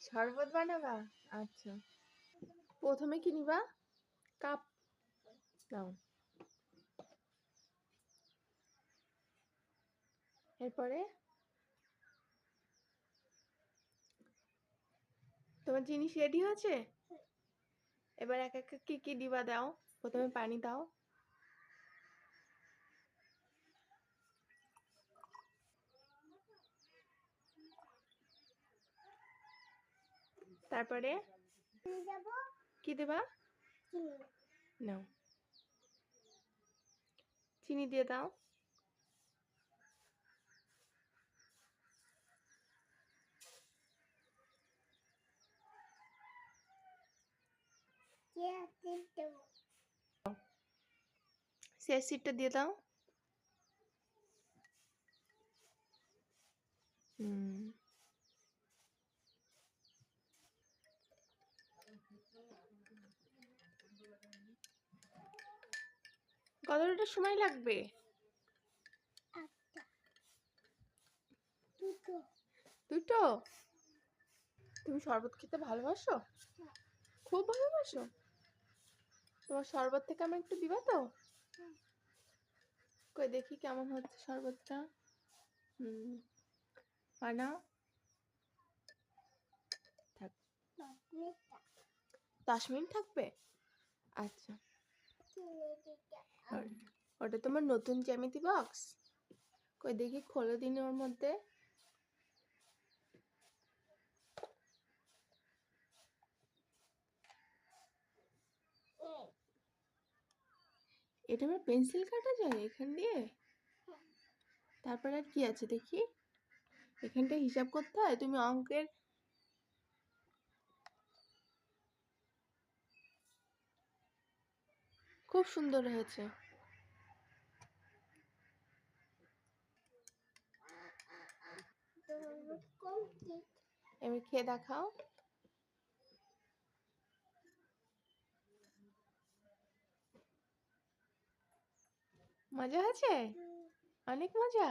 শরবত বানাবা? আচ্ছা। প্রথমে কি নিবা? কাপ। নাও এরপরে? তোমার জিনিস রেডি হয়েছে? এবার এক এক কি কি দিবা দাও? প্রথমে পানি দাও। তারপরে? কি দেবা? নাও। চিনি দিয়ে দাও। শেষ সিটটা দিয়ে দাও। হুম। কতটা সময় লাগবে? দুটো। তুমি শরবত খেতে ভালোবাসো? খুব ভালোবাসো? তোমার শরবত থেকে আমার একটু দিবা তো? কই দেখি কেমন হচ্ছে শরবতটা। হুম বানাও। থাক। দশ মিনিট থাকবে? আচ্ছা। ওটা তোমার নতুন জ্যামিতি বক্স কই দেখি খোলো দিন ওর মধ্যে। এটা আমার পেন্সিল কাটা যায় এখান দিয়ে? তারপরে আর কি আছে দেখি? এখানটা হিসাব করতে হয়? তুমি অঙ্কের খুব সুন্দর হয়েছে। এবার খেয়ে দেখাও। মজা আছে অনেক মজা?